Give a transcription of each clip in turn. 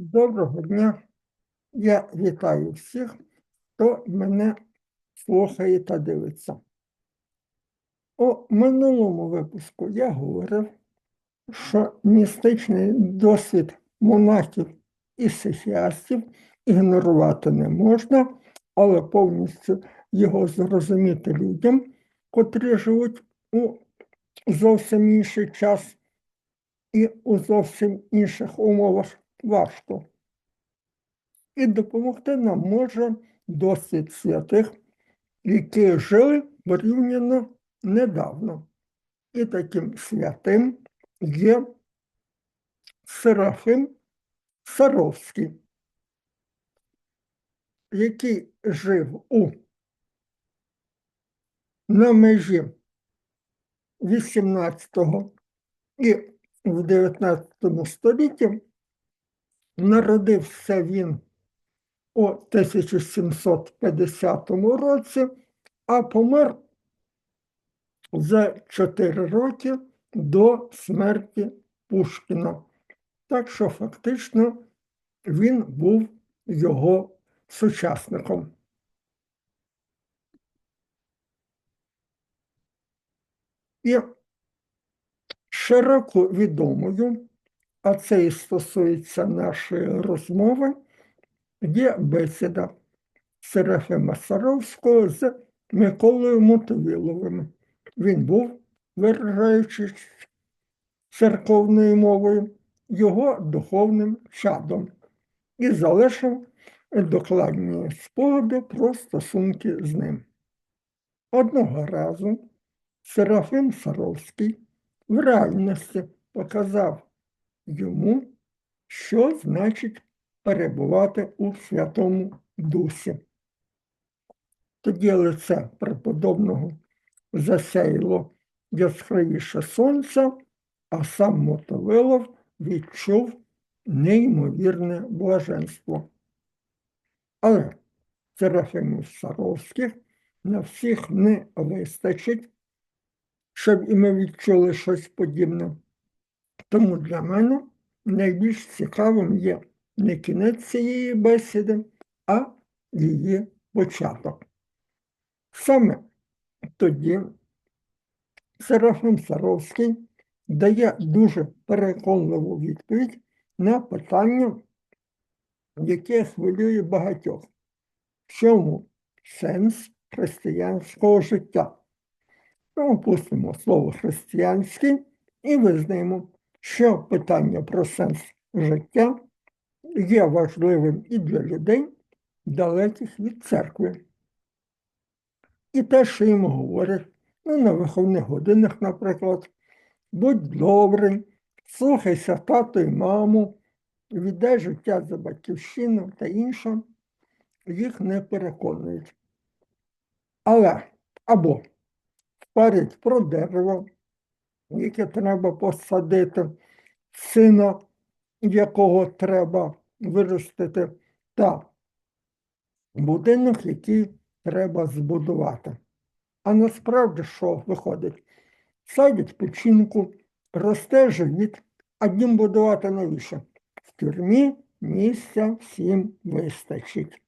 Доброго дня. Я вітаю всіх, хто мене слухає та дивиться. У минулому випуску я говорив, що містичний досвід монахів і сихіастів ігнорувати не можна, але повністю його зрозуміти людям, котрі живуть у зовсім інший час і у зовсім інших умовах важко. І допомогти нам може досвід святих, які жили порівняно недавно. І таким святим є Серафим Саровський, який жив у на межі 18 і в 19 столітті. Народився він у 1750 році, а помер за 4 роки до смерті Пушкіна. Так що фактично він був його сучасником. І широко відомою, а це і стосується нашої розмови, є бесіда Серафима Саровського з Миколою Мотовиловим. Він був, виражаючись церковною мовою, його духовним чадом і залишив докладні спогади про стосунки з ним. Одного разу Серафим Саровський в реальності показав йому, що значить перебувати у Святому Дусі. Тоді лице преподобного засяяло яскравіше сонця, а сам Мотовилов відчув неймовірне блаженство. Але Серафимів Саровських на всіх не вистачить, щоб і ми відчули щось подібне. Тому для мене найбільш цікавим є не кінець цієї бесіди, а її початок. Саме тоді Серафим Саровський дає дуже переконливу відповідь на питання, яке хвилює багатьох. В чому сенс християнського життя? Ми опустимо слово християнський і визнаємо, що питання про сенс життя є важливим і для людей, далеких від церкви. І те, що їм говорять, ну, на виховних годинах, наприклад, будь добрий, слухайся тато і маму, віддай життя за батьківщину та інше, їх не переконують. Але або впарять про дерево, яке треба посадити, сина, якого треба виростити, та будинок, який треба збудувати. А насправді що виходить? Садять печінку, росте живіт, а дім будувати навіщо? В тюрмі місця всім вистачить.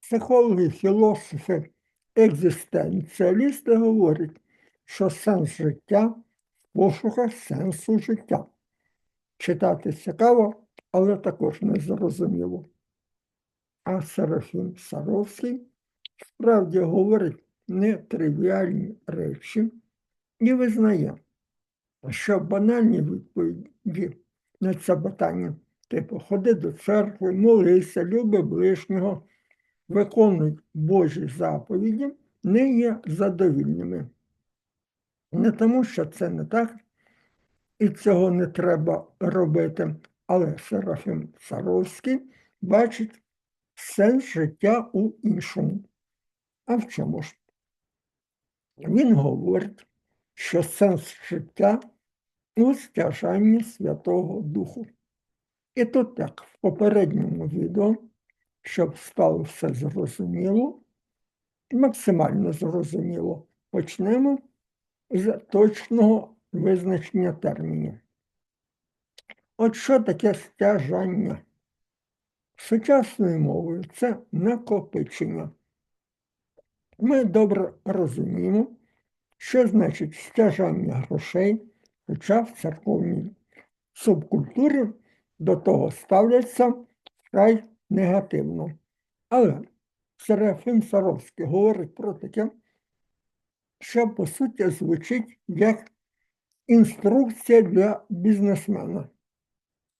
Психологи, філософи, екзистенціалісти говорять, що сенс життя в пошуках сенсу життя. Читати цікаво, але також незрозуміло. А Серафім Саровський справді говорить нетривіальні речі і визнає, що банальні відповіді на це питання, типу ходи до церкви, молися, люби ближнього, виконуй Божі заповіді, не є задовільними. Не тому, що це не так, і цього не треба робити, але Серафім Саровський бачить сенс життя у іншому. А в чому ж? Він говорить, що сенс життя у стяжанні Святого Духу. І тут так, в попередньому відео, щоб стало все зрозуміло, максимально зрозуміло, почнемо з точного визначення термінів. От що таке стяжання? Сучасною мовою це накопичення. Ми добре розуміємо, що значить стяжання грошей, хоча в церковній субкультурі до того ставляться вкрай негативно. Але Серафим Саровський говорить про таке, що по суті звучить як інструкція для бізнесмена.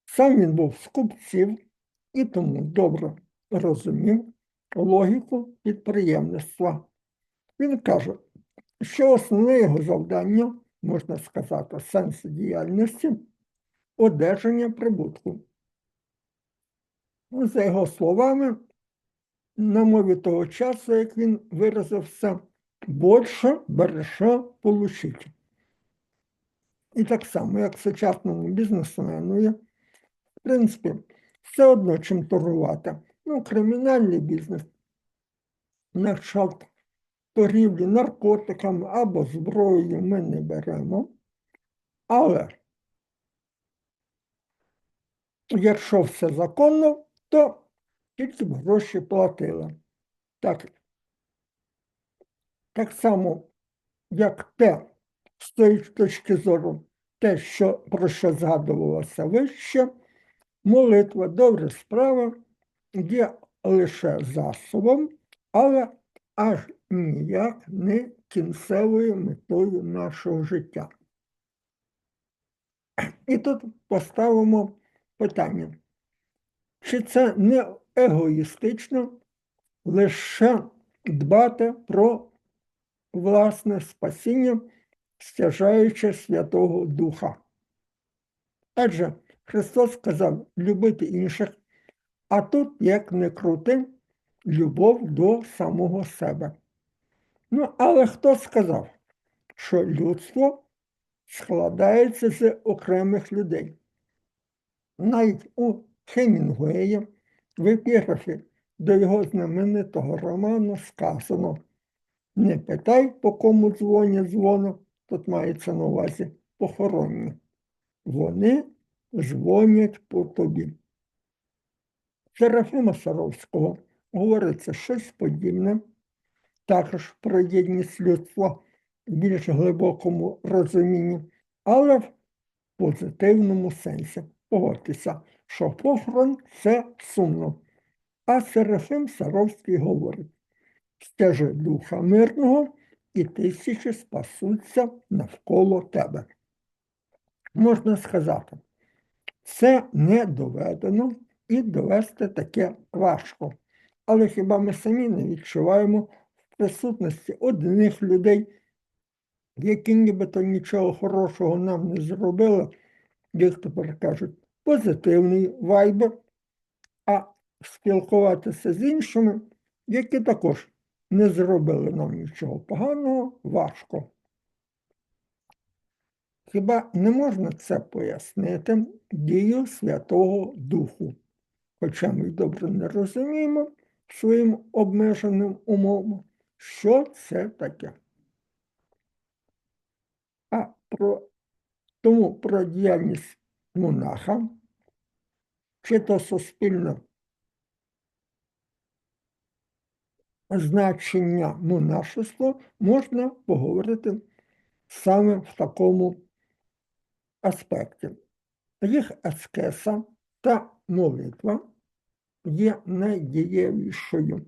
Сам він був з купців і тому добре розумів логіку підприємництва. Він каже, що основне його завдання, можна сказати, сенс діяльності одержання прибутку. За його словами, на мові того часу, як він виразився, більше береше получить. І так само, як сучасному бізнесмену є, в принципі, все одно чим торгувати. Ну, кримінальний бізнес, на кшталт торгівлі наркотиками або зброєю ми не беремо. Але якщо все законно, то тільки гроші платили. Так, так само, як те, з тої точки зору, те, що, про що згадувалося вище, молитва, добра справа є лише засобом, але аж ніяк не кінцевою метою нашого життя. І тут поставимо питання, чи це не егоїстично лише дбати про власне спасіння, стяжаючи Святого Духа? Адже Христос сказав любити інших, а тут, як не крути, любов до самого себе. Ну, але хто сказав, що людство складається з окремих людей? Навіть у Хемінгуея в епіграфі до його знаменитого роману сказано Не питай, по кому дзвонять дзвону, тут мається на увазі похоронні. Вони дзвонять по тобі. Серафима Саровського говориться щось подібне, також про єдність людства в більш глибокому розумінні, але в позитивному сенсі. Погодьтеся, що похорон це сумно. А Серафим Саровський говорить: стежи духа мирного, і тисячі спасуться навколо тебе. Можна сказати, це не доведено і довести таке важко. Але хіба ми самі не відчуваємо в присутності одних людей, які нібито нічого хорошого нам не зробили, як тепер кажуть, позитивний вайбер, а спілкуватися з іншими, які також не зробили нам нічого поганого, важко. Хіба не можна це пояснити дію Святого Духу? Хоча ми добре не розуміємо своїм обмеженим умовам, що це таке. А про, тому про діяльність монаха, чи то суспільне значення монашества можна поговорити саме в такому аспекті. Їх аскеса та молитва є найдієвішою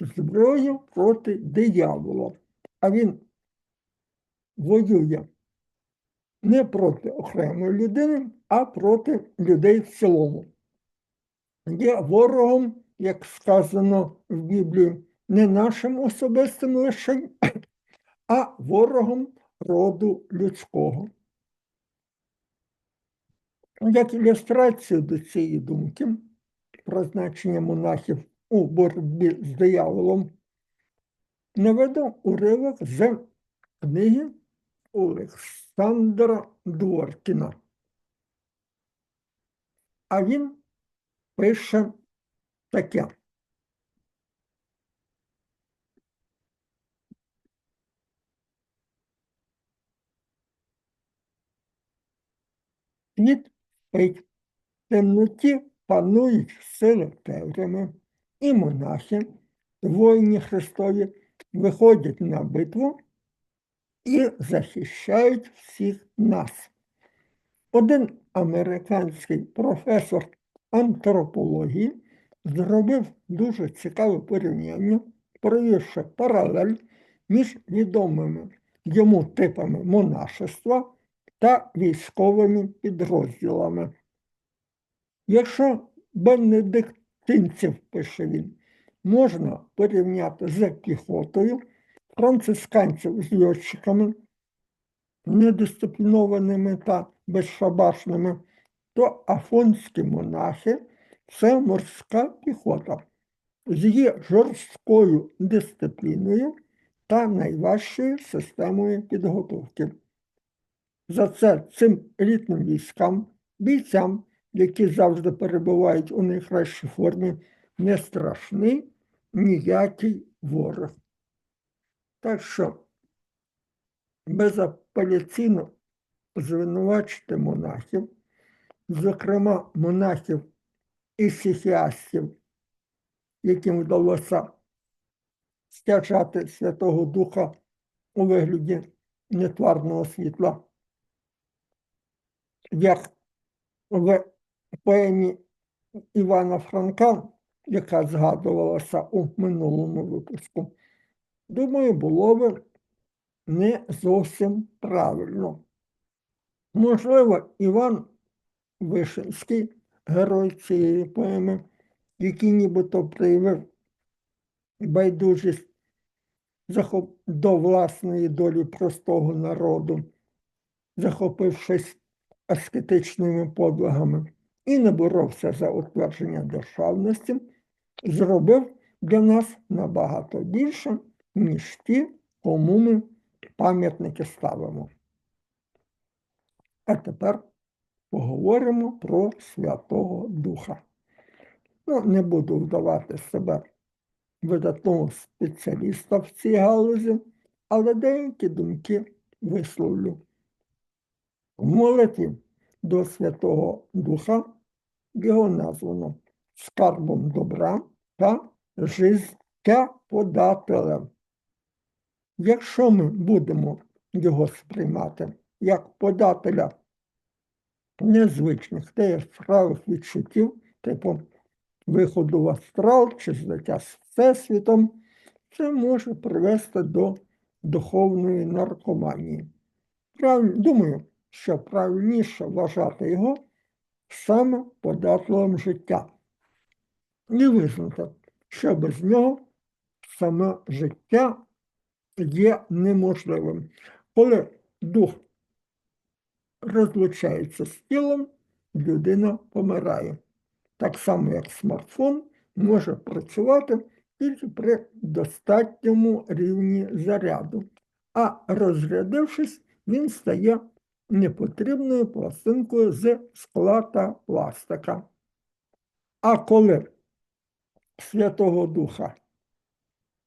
зброєю проти диявола, а він воює не проти окремої людини, а проти людей в цілому. Є ворогом, як сказано в Біблії, не нашим особистим лише, а ворогом роду людського. Як ілюстрацію до цієї думки про значення монахів у боротьбі з дияволом, наведу уривок з книги Олександра Дворкіна. А він пише таке. Світ спить, темноті панують сили темряви, і монахи, воїні Христові, виходять на битву і захищають всіх нас. Один американський професор антропології зробив дуже цікаве порівняння, провівши паралель між відомими йому типами монашества та військовими підрозділами. Якщо бенедиктинців, пише він, можна порівняти з піхотою, францисканців з льотчиками, недисциплінованими та безшабашними, то афонські монахи це морська піхота з її жорсткою дисципліною та найважчою системою підготовки. За це цим елітним військам, бійцям, які завжди перебувають у найкращій формі, не страшний ніякий ворог. Так що безапеляційно звинувачити монахів, зокрема монахів і сихіастів, яким вдалося стяжати Святого Духа у вигляді нетварного світла, як в поемі Івана Франка, яка згадувалася у минулому випуску, думаю, було би не зовсім правильно. Можливо, Іван Вишинський, герой цієї поеми, який нібито проявив байдужість до власної долі простого народу, захопившись аскетичними подвигами, і не боровся за утвердження державності, зробив для нас набагато більше, ніж ті, кому ми пам'ятники ставимо. А тепер поговоримо про Святого Духа. Ну, не буду вдавати себе видатного спеціаліста в цій галузі, але деякі думки висловлю. В молитві до Святого Духа його названо скарбом добра та життєподателем. Якщо ми будемо його сприймати як подателя незвичних та яскравих відчуттів, типу виходу в астрал чи злиття з Всесвітом, це може привести до духовної наркоманії. Правильно, думаю, що правильніше вважати його саме податливим життя. І визнати, що без нього саме життя є неможливим. Коли дух розлучається з тілом, людина помирає. Так само, як смартфон може працювати тільки при достатньому рівні заряду, а розрядившись, він стає непотрібною пластинкою з скла та пластика. А коли Святого Духа,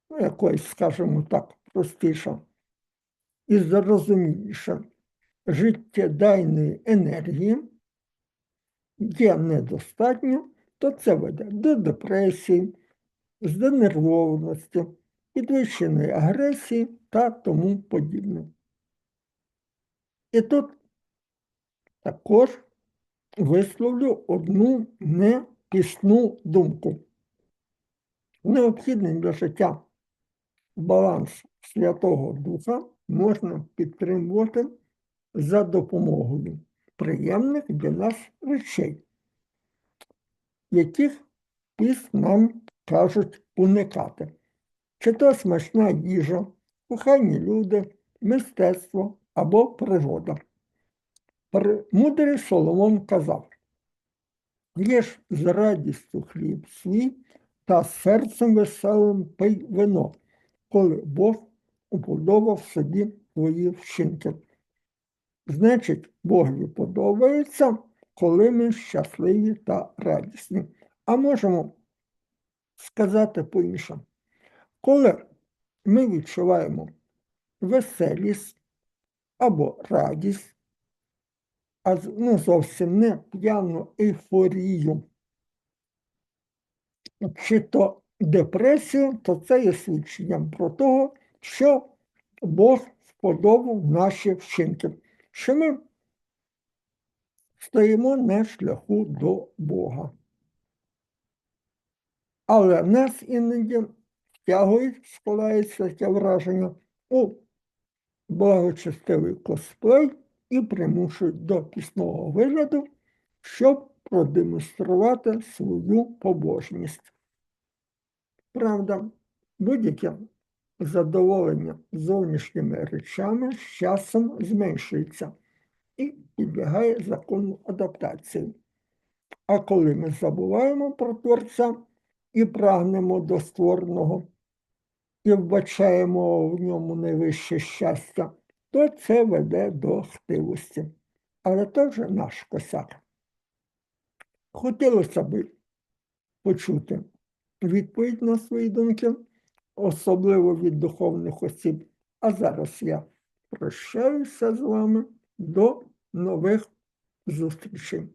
ну, якоїсь, скажімо так, простіше і зрозуміліше життєдайної енергії є недостатньо, то це веде до депресії, знервованості, підвищеної агресії та тому подібне. І тут також висловлю одну непісну думку. Необхідний для життя баланс Святого Духа можна підтримувати за допомогою приємних для нас речей, яких піс нам кажуть уникати. Чи то смачна їжа, кохані люди, мистецтво або природа. Мудрий Соломон казав, їж з радістю хліб свій та серцем веселим пий вино, коли Бог уподобав собі твої вчинки. Значить, Богові подобається, коли ми щасливі та радісні. А можемо сказати по-іншому, коли ми відчуваємо веселість або радість, а ну, зовсім не п'яну ейфорію, чи то депресію, то це є свідченням про те, що Бог вподобав наші вчинки, що ми стоїмо на шляху до Бога. Але нас іноді втягують, складається таке враження у благочестивий косплей і примушують до пісного вигляду, щоб продемонструвати свою побожність. Правда, будь-яке задоволення зовнішніми речами з часом зменшується і підлягає закону адаптації. А коли ми забуваємо про Творця і прагнемо до створеного, і вбачаємо в ньому найвище щастя, то це веде до хтивості. Але вже наш косяк. Хотілося б почути відповідь на свої думки, особливо від духовних осіб. А зараз я прощаюся з вами до нових зустрічей.